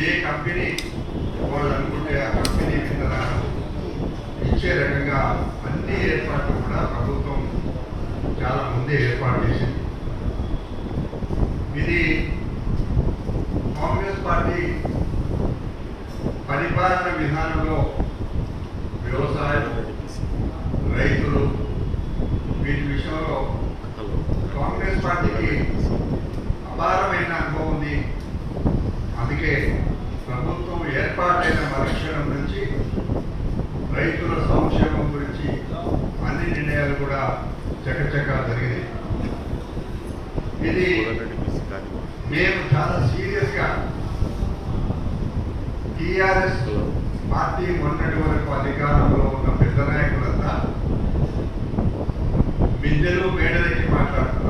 ఏ company వాళ్ళు అనుకుంటే ఆ కంపెనీ కింద ఇచ్చే రకంగా అన్ని ఏర్పాట్లు కూడా ప్రభుత్వం చాలా ముందే ఏర్పాటు చేసింది. ఇది కాంగ్రెస్ పార్టీ పరిపాలన విధానంలో వ్యవసాయం రైతులు వీటి విషయంలో కాంగ్రెస్ పార్టీకి అపారమైన అనుభవం ఉంది. అందుకే ప్రభుత్వం ఏర్పాటైన మరుక్షణం నుంచి రైతుల సంక్షేమం గురించి అన్ని నిర్ణయాలు కూడా చకచకా జరిగినాయి. ఇది మేము చాలా సీరియస్గా టీఆర్ఎస్ పార్టీ మొన్నటి వరకు అధికారంలో ఉన్న పెద్ద నాయకులంతా బిందెలు మేడలకి మాట్లాడుతున్నారు.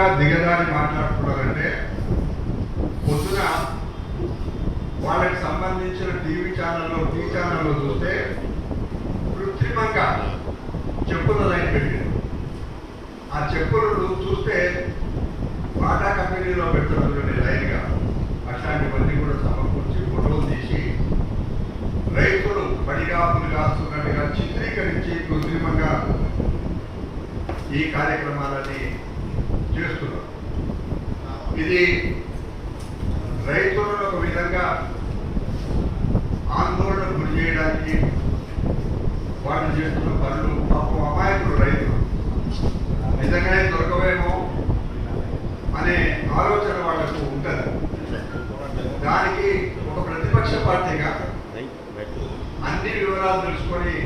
దారుణంగా దిగదారి మాట్లాడుతున్నారంటే పొద్దున వాళ్ళకి సంబంధించిన టీవీ ఛానల్లో టీ ఛానల్లో చూస్తే కృత్రిమంగా చెప్పుల లైన్ పెట్టారు ఆ చెప్పులను చూస్తే బాటా కంపెనీలో పెట్టుకునే లైన్గా అట్లాంటివన్నీ కూడా సమకూర్చి ఫోటోలు తీసి రైతులు పడిగాపులు కాస్తున్నట్టుగా చిత్రీకరించి కృత్రిమంగా ఈ కార్యక్రమాలని చేస్తున్నారు. ఇది రైతులను ఒక విధంగా ఆందోళన గురి చేయడానికి వాళ్ళు చేస్తున్న పనులు పాపం అమాయకులు రైతులు. నిజంగానే దొరకవేమో అనే ఆలోచన వాళ్ళకు ఉంటుంది. దానికి ఒక ప్రతిపక్ష పార్టీగా అన్ని వివరాలు తెలుసుకొని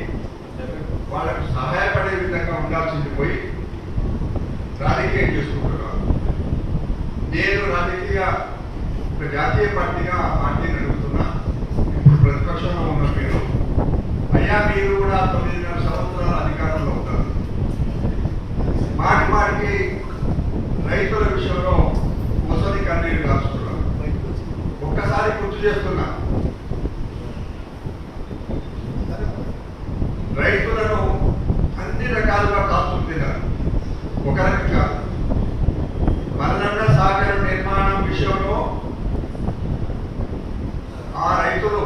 వాళ్ళకు సహాయపడే విధంగా ఉండాల్సింది పోయి రాజకీయం చేసుకుంటున్నారు. నేను రాజకీయ ఒక జాతీయ పార్టీగా ఆ పార్టీని అడుగుతున్నా ఇప్పుడు ప్రతిపక్షంలో ఉన్న మీరు. అయ్యా మీరు కూడా తొమ్మిదిన్నర సంవత్సరాల అధికారంలో ఉంటారు మాటి మాటికి రైతుల విషయంలో ముసలి కన్నీరు కాస్తున్నారు ఒక్కసారి గుర్తు చేస్తున్నా రైతులను అన్ని రకాలుగా కాస్తుంటున్నారు ఒక రకంగా మల్లన్న సాగర్ నిర్మాణం విషయంలో ఆ రైతులు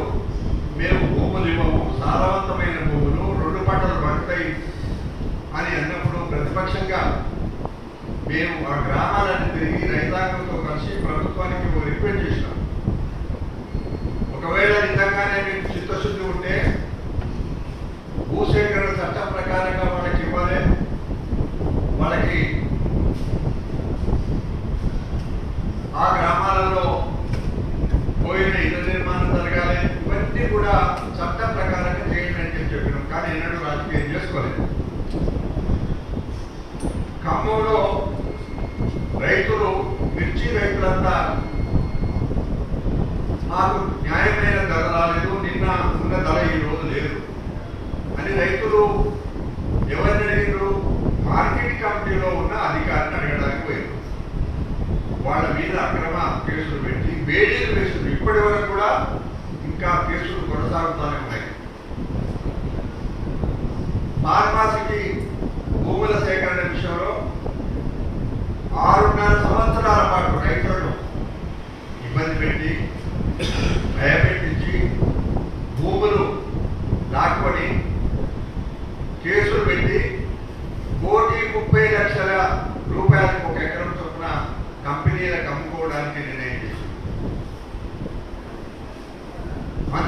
మేము భూములు ఇవ్వము సారవంతమైన భూములు రెండు పంటలు పండుతాయి అని అన్నప్పుడు ప్రతిపక్షంగా మేము ఆ గ్రామాలను తిరిగి రైతాంగంతో కలిసి ప్రభుత్వానికి ఓ రిక్వెస్ట్ చేసినాం ఒకవేళ నిజంగానే మీకు చిత్తశుద్ధి ఉంటే భూసేకరణ చట్టం ప్రకారంగా వాళ్ళకి ఇవ్వాలి వాళ్ళకి ఆ గ్రామాలలో పోయిన ఇళ్ళ నిర్మాణం జరగాలి ఇవన్నీ కూడా చట్టం ప్రకారంగా చేయండి అని చెప్పి చెప్పినాం కానీ ఎన్నడూ రాజకీయం చేసుకోలేదు ఖమ్మంలో రైతులు మిర్చి రైతులంతా మాకు న్యాయమైన ధర రాలేదు నిన్న ఉన్న ధర ఈ రోజు లేదు. అని రైతులు ఎవరిని అడిగారు మార్కెట్ కమిటీలో ఉన్న అధికారిని అడగడానికి పోయారు. వాళ్ళ మీద అక్రమ కేసులు పెట్టి బేడీలు వేసులు ఇప్పటి వరకు కూడా ఇంకా కేసులు కొనసాగుతూనే ఉన్నాయి. ఫార్మాసిటీ భూముల సేకరణ విషయంలో ఆరున్నర సంవత్సరాల పాటు రైతులను ఇబ్బంది పెట్టి భయపెట్టించి భూములు లాక్కొని కేసులు పెట్టి కోటి ముప్పై లక్షల రూపాయలకు ఒక ఎకరం చొప్పున కంపెనీలకు అమ్ముకోవడానికి నిర్ణయం చేసింది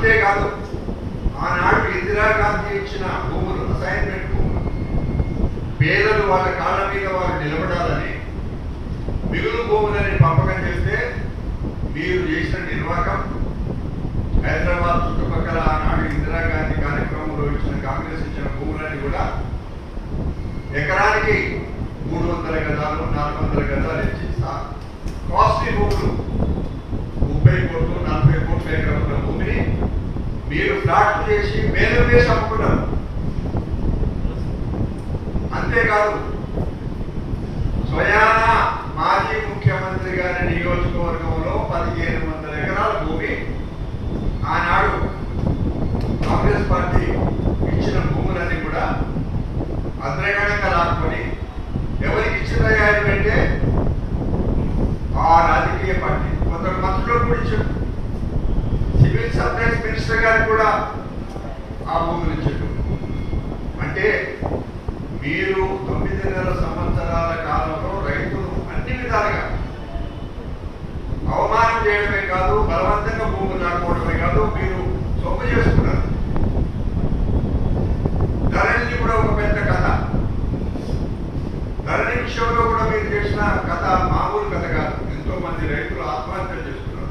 అంతేకాదు ఆనాడు ఇందిరాగాంధీ ఇచ్చిన భూములు అసైన్మెంట్ భూములు పేదలు వాళ్ళ కాళ్ళ మీద వాళ్ళు నిలబడాలని మిగులు భూములని పంపకం చేస్తే మీరు చేసిన నిర్వాహకం హైదరాబాద్ చుట్టుపక్కల ఆనాడు ఇందిరాగాంధీ కార్యక్రమంలో ఇచ్చిన కాంగ్రెస్ ఇచ్చిన భూములని కూడా ఎకరానికి మూడు వందల గజాలు నాలుగు వందల గజాలు ఇచ్చి కాస్ట్లీ భూములు ముప్పై కోట్లు నలభై కోట్ల ఎకరాల భూమిని మీరు చేసి మేలు వేసి అమ్ముకున్నారు. అంతేకాదు స్వయాన మాజీ ముఖ్యమంత్రి గారి నియోజకవర్గంలో పదిహేను వందల ఎకరాల భూమి ఆనాడు కాంగ్రెస్ పార్టీ ఇచ్చిన భూములన్నీ కూడా అగ్రగణంగా లాక్కొని ఎవరికి ఇచ్చిన అంటే ఆ రాజకీయ పార్టీ. కొందరు మంత్రులు కూడా ఇచ్చారు. మినిస్టర్ గారు కూడా ఆ భూమిని ఇచ్చారు. అంటే మీరు తొమ్మిదిన్నర సంవత్సరాల కాలంలో రైతులు అన్ని విధాలుగా అవమానం చేయడమే కాదు బలవంతంగా భూములు నాటుకోవడమే కాదు మీరు సొమ్ము చేసుకున్నారు. ధరణి కూడా ఒక పెద్ద కథ. ధరణి విషయంలో కూడా మీరు చేసిన కథ మామూలు కథ కాదు ఎంతో మంది రైతులు ఆత్మహత్యలు చేస్తున్నారు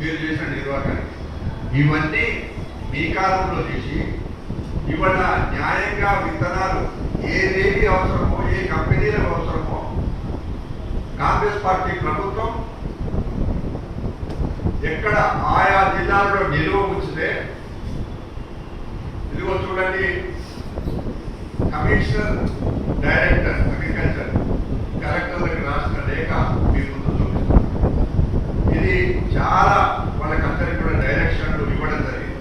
మీరు చేసిన నిర్వాహానికి ఇవన్నీ మీ కాలంలో చేసి ఇవాళ న్యాయంగా విత్తనాలు ఏదేవి అవసరమో ఏ కంపెనీలకు అవసరమో కాంగ్రెస్ పార్టీ ప్రభుత్వం ఎక్కడ ఆయా జిల్లాల్లో నిలువ ఉంచితే ఇదిగో చూడండి కమిషనర్ డైరెక్టర్ అగ్రికల్చర్ కలెక్టర్లకు రాసిన లేఖ మీ ముందు చూపిస్తాను ఇది చాలా వాళ్ళకందరికీ కూడా డైరెక్షన్లు ఇవ్వడం జరిగింది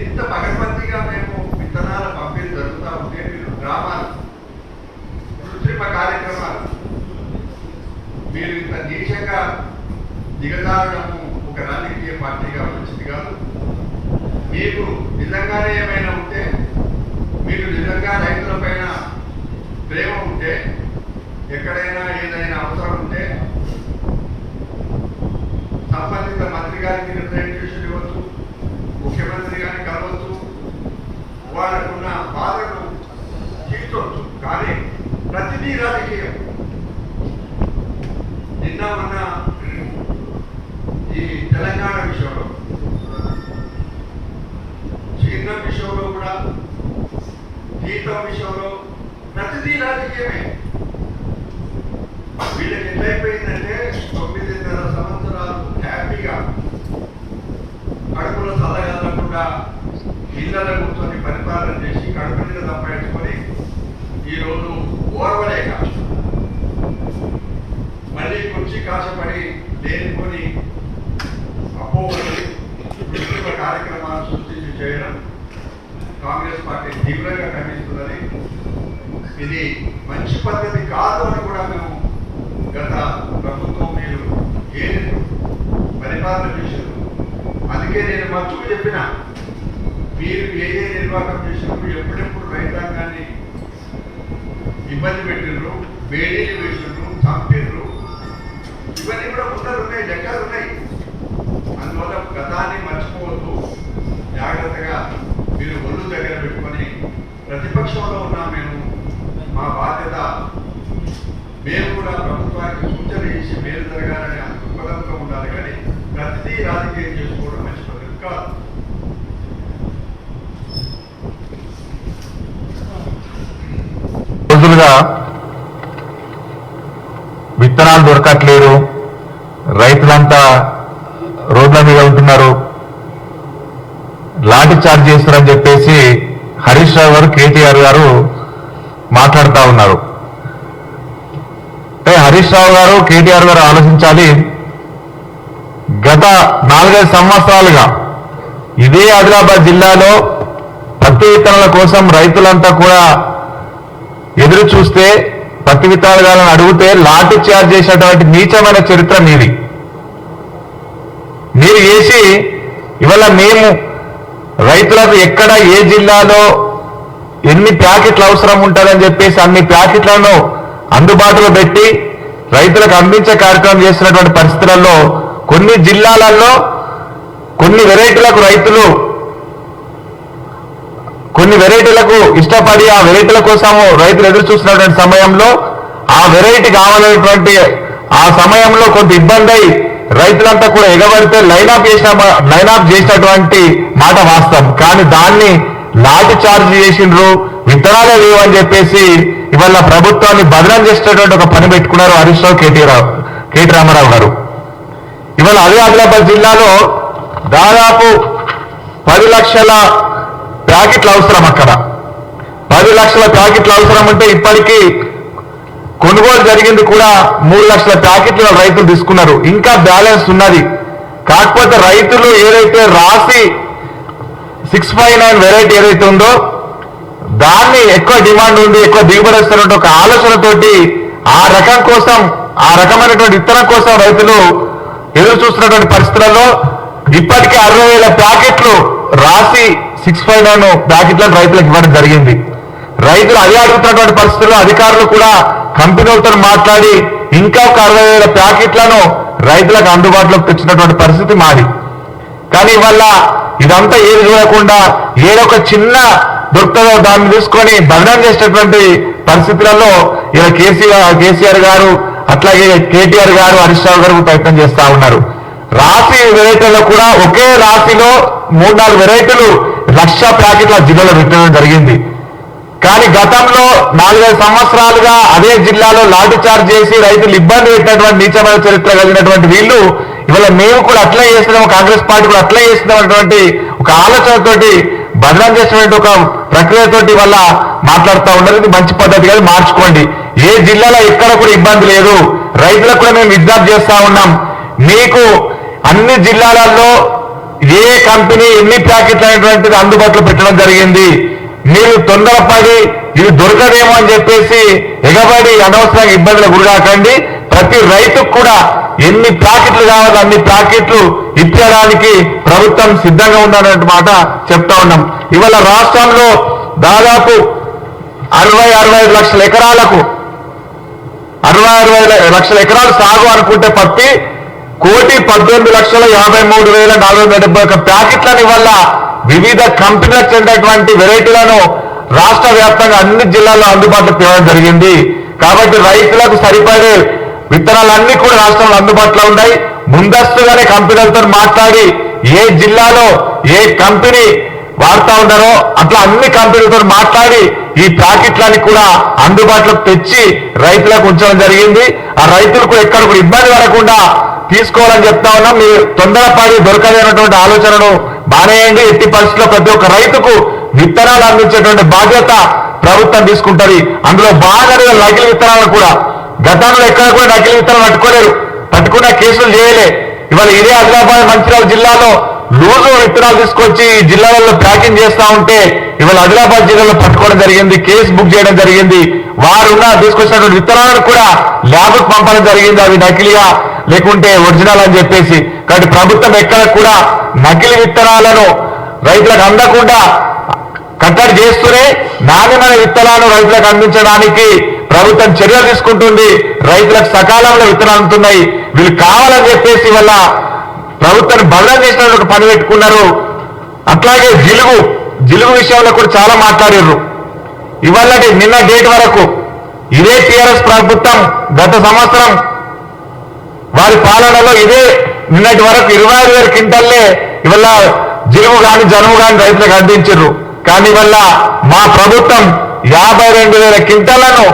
ఇంత పగడ్బందీగా మేము విత్తనాల పంపిణీ జరుగుతూ ఉంటే మీరు గ్రామాలు కృత్రిమ కార్యక్రమాలు మీరు ఇంత నీచంగా దిగజారడము ఒక రాజకీయ పార్టీగా వచ్చింది కాదు మీకు నిజంగానే ఏమైనా ఉంటే మీకు నిజంగా రైతుల పైన ప్రేమ ఉంటే ఎక్కడైనా ఏదైనా అవసరం ఉంటే సంబంధిత మంత్రి గారికి రిప్రజెంటేషన్ ఇవ్వచ్చు ముఖ్యమంత్రి గారిని కలవచ్చు వాళ్ళకున్న బాధను తీర్చవచ్చు కానీ ప్రతిదీ రాజకీయం. నిన్న మొన్న ఈ తెలంగాణ విషయంలో చిన్న విషయంలో కూడా జీతం విషయంలో ప్రతిదీ రాజకీయమే. వీళ్ళకి ఎట్లయిపోయిందంటే తొమ్మిదిన్నర సంవత్సరాలు హ్యాపీగా కడుపులో చల్లగలకుండా ఇళ్ళలో కూర్చొని పరిపాలన చేసి కడుపు మీద సంపాదించుకొని ఈరోజు ఓర్వలేక మళ్ళీ కుర్చీ కాశపడి లేనిపోని అపోహలు కార్యక్రమాలు సృష్టించి చేయడం కాంగ్రెస్ పార్టీ తీవ్రంగా ఖండిస్తుందని ఇది మంచి పద్ధతి కాదు అని కూడా మేము గత ప్రభుత్వం మీరు ఏ పరిపాలన చేశారు? అందుకే నేను మంచుకు చెప్పిన మీరు ఏ ఏ నిర్వాహకం చేసినప్పుడు ఎప్పుడెప్పుడు రైతాంగాన్ని ఇబ్బంది పెట్టిండ్రు వేడీలు వేసిండ్రు చంపినరు ఇవన్నీ కూడా ముందరు ఉన్నాయి అందువల్ల గతాన్ని మర్చిపోవద్దు జాగ్రత్తగా మీరు ఒళ్ళు దగ్గర పెట్టుకొని ప్రతిపక్షంలో ఉన్న మేము మా బాధ్యత మేము కూడా ప్రభుత్వానికి సూచన చేసి మేలు జరగాలని అంత దృక్పథంతో ఉండాలి కానీ ప్రతిదీ రాజకీయం చేసుకోవడం మంచి పద్ధతి కాదు రోజులుగా విత్తనాలు దొరకట్లేదు. రైతులంతా రోడ్ల మీద ఉంటున్నారు. లాఠీ చార్జ్ చేస్తారని చెప్పేసి హరీష్ రావు గారు కేటీఆర్ గారు మాట్లాడుతూ ఉన్నారు. అంటే హరీష్ రావు గారు కేటీఆర్ గారు ఆలోచించాలి. గత నాలుగైదు సంవత్సరాలుగా ఇదే ఆదిలాబాద్ జిల్లాలో పత్తి విత్తనాల కోసం రైతులంతా కూడా ఎదురు చూస్తే పత్తి విత్తనాలను అడిగితే లాఠీ చార్జ్ చేసినటువంటి నీచమైన చరిత్ర మీది. మీరు చేసి ఇవాళ మేము రైతులకు ఎక్కడ ఏ జిల్లాలో ఎన్ని ప్యాకెట్లు అవసరం ఉంటుందని చెప్పేసి అన్ని ప్యాకెట్లను అందుబాటులో పెట్టి రైతులకు అందించే కార్యక్రమం చేస్తున్నటువంటి పరిస్థితులలో కొన్ని జిల్లాలలో కొన్ని వెరైటీలకు రైతులు కొన్ని వెరైటీలకు ఇష్టపడి ఆ వెరైటీల కోసము రైతులు ఎదురు చూస్తున్నటువంటి సమయంలో ఆ వెరైటీ కావాలనేటువంటి ఆ సమయంలో కొంత ఇబ్బంది అయి రైతులంతా కూడా ఎగబడితే లైన్అప్ చేసిన లైన్అప్ చేసినటువంటి మాట వాస్తవం. కానీ దాన్ని లాఠీ చార్జ్ చేసిండ్రు విత్తనాలే లేవు అని చెప్పేసి ఇవాళ ప్రభుత్వాన్ని బదనం చేసేటటువంటి ఒక పని పెట్టుకున్నారు హరీష్ రావు కేటీ రావు కేటీ రామారావు గారు. ఇవాళ అదే ఆదిలాబాద్ జిల్లాలో దాదాపు పది లక్షల ప్యాకెట్లు అవసరం అక్కడ. పది లక్షల ప్యాకెట్లు అవసరం అంటే ఇప్పటికీ కొనుగోలు జరిగింది కూడా మూడు లక్షల ప్యాకెట్లు రైతులు తీసుకున్నారు. ఇంకా బ్యాలెన్స్ ఉన్నది. కాకపోతే రైతులు ఏదైతే రాసి సిక్స్ ఫైవ్ నైన్ వెరైటీ ఏదైతే ఉందో దాన్ని ఎక్కువ డిమాండ్ ఉంది ఎక్కువ దిగుబడి వస్తున్నట్టు ఒక ఆలోచనతోటి ఆ రకం కోసం ఆ రకమైనటువంటి విత్తనం కోసం రైతులు ఎదురు చూస్తున్నటువంటి పరిస్థితులలో ఇప్పటికే అరవై వేల ప్యాకెట్లు రాసి సిక్స్ ఫైవ్ నైన్ ప్యాకెట్లను రైతులకు ఇవ్వడం జరిగింది. రైతులు అదే అడుగుతున్నటువంటి పరిస్థితుల్లో అధికారులు కూడా కంపెనీలతో మాట్లాడి ఇంకా ఒక అరవై వేల ప్యాకెట్లను రైతులకు అందుబాటులోకి తెచ్చినటువంటి పరిస్థితి మాది. కానీ ఇవల్ల ఇదంతా ఏది చూడకుండా ఏదో ఒక చిన్న దొరుకుతుందో దాన్ని తీసుకొని భగ్నం చేసేటటువంటి పరిస్థితులలో ఇలా కేసీఆర్ కేసీఆర్ గారు అట్లాగే కేటీఆర్ గారు హరీష్ రావు గారు ప్రయత్నం చేస్తా ఉన్నారు. రాశి వెరైటీలో కూడా ఒకే రాశిలో మూడు నాలుగు వెరైటీలు లక్ష ప్యాకెట్ల జిల్లాలో పెట్టడం జరిగింది. కానీ గతంలో నాలుగైదు సంవత్సరాలుగా అదే జిల్లాలో లాఠీ చార్జ్ చేసి రైతులు ఇబ్బంది పెట్టినటువంటి నీచమైన చరిత్ర కలిగినటువంటి వీళ్ళు ఇవాళ మేము కూడా అట్లే చేస్తున్నాము కాంగ్రెస్ పార్టీ కూడా అట్లా చేస్తున్నటువంటి ఒక ఆలోచనతోటి బదనం చేసినటువంటి ఒక ప్రక్రియతోటి వల్ల మాట్లాడుతూ ఉండదు ఇది మంచి పద్ధతి కాదు మార్చుకోండి. ఏ జిల్లాలో ఎక్కడ కూడా ఇబ్బంది లేదు. రైతులకు కూడా మేము విజ్ఞప్తి చేస్తా ఉన్నాం. మీకు అన్ని జిల్లాలలో ఏ కంపెనీ ఎన్ని ప్యాకెట్లు అనేటువంటిది అందుబాటులో పెట్టడం జరిగింది? మీరు తొందరపడి ఇది దొరకదేమో అని చెప్పేసి ఎగబడి అనవసరంగా ఇబ్బందులకు గురికాకండి ప్రతి రైతుకు కూడా ఎన్ని ప్యాకెట్లు కావాలో అన్ని ప్యాకెట్లు ఇచ్చడానికి ప్రభుత్వం సిద్ధంగా ఉందనే మాట చెప్తా ఉన్నాం. ఇవాళ రాష్ట్రంలో దాదాపు అరవై అరవై ఐదు లక్షల ఎకరాలకు అరవై అరవై లక్షల ఎకరాలు సాగు అనుకుంటే పత్తి కోటి పద్దెనిమిది లక్షల యాభై మూడు వేల నాలుగు వందల డెబ్బై ఒక ప్యాకెట్లని వల్ల వివిధ కంపెనీలకు చెందినటువంటి వెరైటీలను రాష్ట్ర వ్యాప్తంగా అన్ని జిల్లాల్లో అందుబాటులో తేవడం జరిగింది. కాబట్టి రైతులకు సరిపడే విత్తనాలన్నీ కూడా రాష్ట్రంలో అందుబాటులో ఉన్నాయి. ముందస్తుగానే కంపెనీలతో మాట్లాడి ఏ జిల్లాలో ఏ కంపెనీ వాడుతా ఉన్నారో అట్లా అన్ని కంపెనీలతో మాట్లాడి ఈ ప్యాకెట్లని కూడా అందుబాటులోకి తెచ్చి రైతులకు ఉంచడం జరిగింది. ఆ రైతులకు ఎక్కడ కూడా ఇబ్బంది పడకుండా తీసుకోవాలని చెప్తా ఉన్నా మీరు తొందరపడి దొరకలేనటువంటి ఆలోచనను బానేయండి ఎట్టి పరిస్థితుల్లో ప్రతి ఒక్క రైతుకు విత్తనాలు అందించేటువంటి బాధ్యత ప్రభుత్వం తీసుకుంటుంది. అందులో బాగా నకిలీ విత్తనాలను కూడా. గతంలో ఎక్కడ కూడా నకిలీ విత్తనాలు పట్టుకోలేరు పట్టుకున్న కేసులు చేయలే. ఇవాళ ఇదే ఆదిలాబాద్ మంచిర్యాల జిల్లాలో లూజు విత్తనాలు తీసుకొచ్చి ఈ జిల్లాలలో ప్యాకింగ్ చేస్తా ఉంటే ఇవాళ ఆదిలాబాద్ జిల్లాలో పట్టుకోవడం జరిగింది కేసు బుక్ చేయడం జరిగింది. వారున్న తీసుకొచ్చినటువంటి విత్తనాలను కూడా ల్యాబ్కు పంపడం జరిగింది. అవి నకిలీగా లేకుంటే ఒరిజినల్ అని చెప్పేసి. కాబట్టి ప్రభుత్వం ఎక్కడ కూడా నకిలీ విత్తనాలను రైతులకు అందకుండా కట్టడి చేస్తూనే నాణ్యమైన విత్తనాలు రైతులకు అందించడానికి ప్రభుత్వం చర్యలు తీసుకుంటుంది. రైతులకు సకాలంలో విత్తనాలు అందుతున్నాయి. వీళ్ళు కావాలని చెప్పేసి వల్ల ప్రభుత్వాన్ని బలం చేసినట్టు ఒక పని పెట్టుకున్నారు. అట్లాగే జిలుగు జిలుగు విషయంలో కూడా చాలా మాట్లాడారు ఇవాళ నిన్న డేట్ వరకు ఇదే టీఆర్ఎస్ ప్రభుత్వం గత సంవత్సరం వారి పాలనలో ఇదే నిన్నటి వరకు ఇరవై ఐదు వేల క్వింటల్లే ఇవాళ జిలుగు కానీ జనుము కానీ రైతులకు అందించారు కానీ ఇవాళ మా ప్రభుత్వం యాభై రెండు వేల క్వింటలను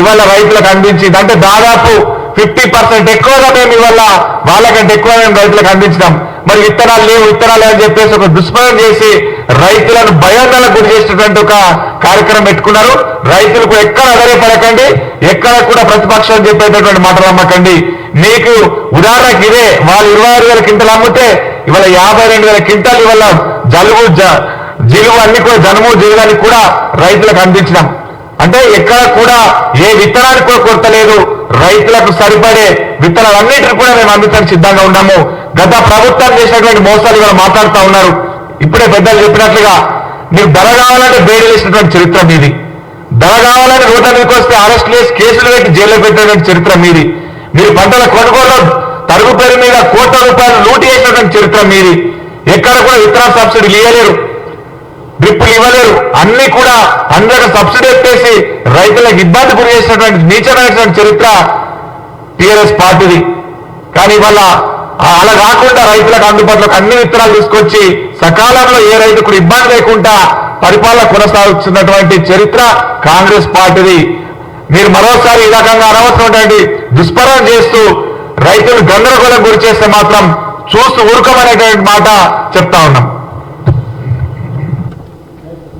ఇవాళ రైతులకు అందించింది. అంటే దాదాపు ఫిఫ్టీ పర్సెంట్ ఎక్కువగా మేము ఇవాళ వాళ్ళకంటే ఎక్కువ మేము రైతులకు అందించినాం. మరి విత్తనాలు లేవు విత్తనాలు అని చెప్పేసి ఒక దుష్ప్రయోగం చేసి రైతులను భయాందోళన గురి చేసినటువంటి ఒక కార్యక్రమం పెట్టుకున్నారు. రైతులకు ఎక్కడ అదరేపడకండి ఎక్కడ కూడా ప్రతిపక్షం చెప్పేటటువంటి మాటలు అమ్మకండి మీకు ఉదాహరణకి ఇదే వాళ్ళు ఇరవై ఆరు వేల క్వింటలు అమ్మితే ఇవాళ యాభై రెండు వేల క్వింటాలు ఇవాళ జలుబు జ- జిలుగు అన్ని కూడా జనము జీవితాన్ని కూడా రైతులకు అందించినాం. అంటే ఎక్కడ కూడా ఏ విత్తనానికి కూడా కొరత లేదు. రైతులకు సరిపడే విత్తనాలన్నింటినీ కూడా మేము అందించడానికి సిద్ధంగా ఉన్నాము. గత ప్రభుత్వం చేసినటువంటి మోసాలు ఇవాళ మాట్లాడుతూ ఉన్నారు. ఇప్పుడే పెద్దలు చెప్పినట్లుగా మీరు ధర కావాలంటే బేడీలు వేసినటువంటి చరిత్ర మీది. ధర కావాలని రోడ్ల మీదకి వస్తే అరెస్ట్ చేసి కేసులు పెట్టి జైల్లో పెట్టినటువంటి చరిత్ర మీది. మీరు పంటల కొనుగోలు తరుగు పేరు మీద కోట్ల రూపాయలు లూటి చేసినటువంటి చరిత్ర మీది. ఎక్కడ కూడా విత్తనాల సబ్సిడీలు ఇవ్వలేరు డ్రిప్పులు ఇవ్వలేరు. అన్ని కూడా అందరూ సబ్సిడీ ఎత్తేసి రైతులకు ఇబ్బంది గురి చేసినటువంటి నీచమైనటువంటి చరిత్ర టీఆర్ఎస్ పార్టీది. కానీ ఇవాళ అలా కాకుండా రైతులకు అందుబాటులోకి అన్ని విత్తనాలు తీసుకొచ్చి సకాలంలో ఏ రైతుకు ఇబ్బంది లేకుండా పరిపాలన కొనసాగుతున్నటువంటి చరిత్ర కాంగ్రెస్ పార్టీది. మీరు మరోసారి ఈ రకంగా అనవసరమైనటువంటి దుష్పరం చేస్తూ రైతులు గందరగోళం గురి చేస్తే మాత్రం చూస్తూ ఊరుకోమనేటువంటి మాట చెప్తా ఉన్నాం.